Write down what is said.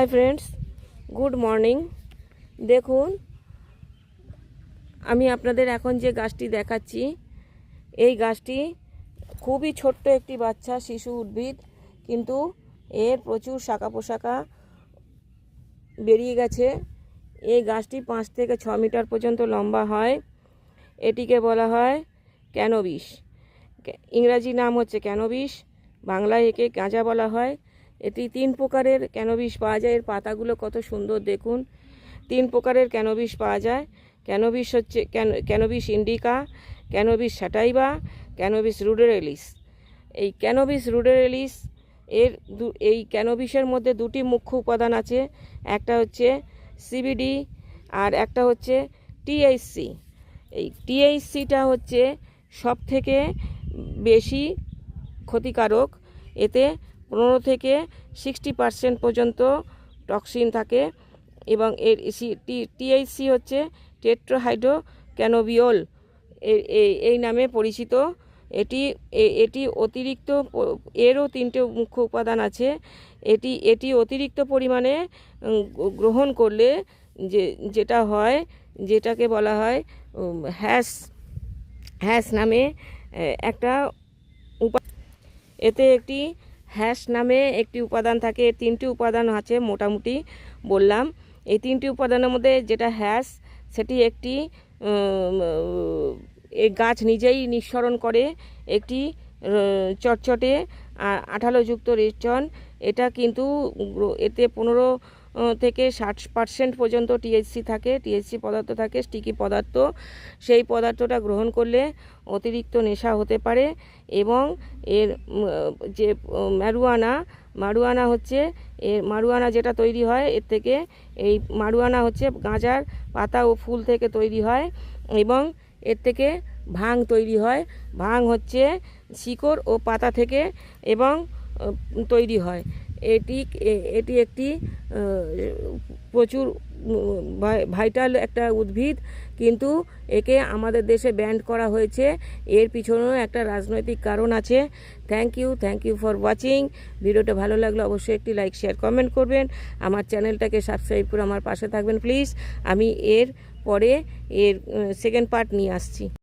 Hi friends good morning দেখুন, আমি আপনাদের এখন যে গাছটি দেখাচ্ছি, এই গাছটি খুবই ছোট্ট একটি বাচ্চা, শিশু উদ্ভিদ, কিন্তু এর প্রচুর শাখা পোশাকা বেরিয়ে গেছে। এই গাছটি পাঁচ থেকে ছ মিটার পর্যন্ত লম্বা হয়। এটিকে বলা হয় ক্যানোবিস ইংরাজি নাম হচ্ছে ক্যানোবিস বাংলায় একে গাঁজা বলা হয়। এটি তিন প্রকারের ক্যানোবিস পাওয়া যায়। এর পাতাগুলো কত সুন্দর দেখুন। তিন প্রকারের ক্যানোবিস পাওয়া যায়। ক্যানোবিস হচ্ছে ক্যান- ক্যানোবিস ইন্ডিকা, ক্যানোবিস স্যাটাইবা, ক্যানোবিস রুডেরেলিস। এই ক্যানোবিস রুডেরেলিস এর এই ক্যানোবিসের মধ্যে দুটি মুখ্য উপাদান আছে। একটা হচ্ছে সিবিডি আর একটা হচ্ছে টিএইচসি। এই টিএইচসিটা হচ্ছে সব থেকে বেশি ক্ষতিকারক। এতে পনেরো থেকে সিক্সটি পার্সেন্ট পর্যন্ত টক্সিন থাকে এবং এর টিএইচসি হচ্ছে টেট্রোহাইড্রো ক্যানোবিওল এই নামে পরিচিত। এটি এটি অতিরিক্ত এরও তিনটে মুখ্য উপাদান আছে। এটি এটি অতিরিক্ত পরিমাণে গ্রহণ করলে যে, যেটা হয়, যেটাকে বলা হয় হ্যাস হ্যাশ নামে একটা উপা এতে একটি হ্যাশ নামে একটি উপাদান থাকে। তিনটি উপাদান আছে মোটামুটি বললাম। এই তিনটি উপাদানের মধ্যে যেটা হ্যাশ, সেটি একটি এই গাছ নিজেই নিঃসরণ করে। একটি চটচটে আঠালোযুক্ত রেচন। এটা কিন্তু এতে পনেরো থেকে ষাট পার্সেন্ট পর্যন্ত টিএইচসি থাকে টিএইচসি পদার্থ থাকে স্টিকি পদার্থ। সেই পদার্থটা গ্রহণ করলে অতিরিক্ত নেশা হতে পারে এবং এর যে ম্যারুয়ানা মারুয়ানা হচ্ছে, এর মারুয়ানা যেটা তৈরি হয়, এর থেকে এই মারুয়ানা হচ্ছে গাঁজার পাতা ও ফুল থেকে তৈরি হয় এবং এর থেকে ভাং তৈরি হয়। ভাং হচ্ছে শিকড় ও পাতা থেকে এবং তৈরি হয়। এটি এটি একটি প্রচুর ভাইটাল একটা উদ্ভিদ, কিন্তু একে আমাদের দেশে ব্যান্ড করা হয়েছে। এর পিছনেও একটা রাজনৈতিক কারণ আছে। Thank you thank you for watching ভিডিওটা ভালো লাগলে অবশ্যই একটি লাইক শেয়ার কমেন্ট করবেন। আমার চ্যানেলটাকে সাবস্ক্রাইব করে আমার পাশে থাকবেন প্লিজ আমি এর পরে এর সেকেন্ড পার্ট নিয়ে আসছি।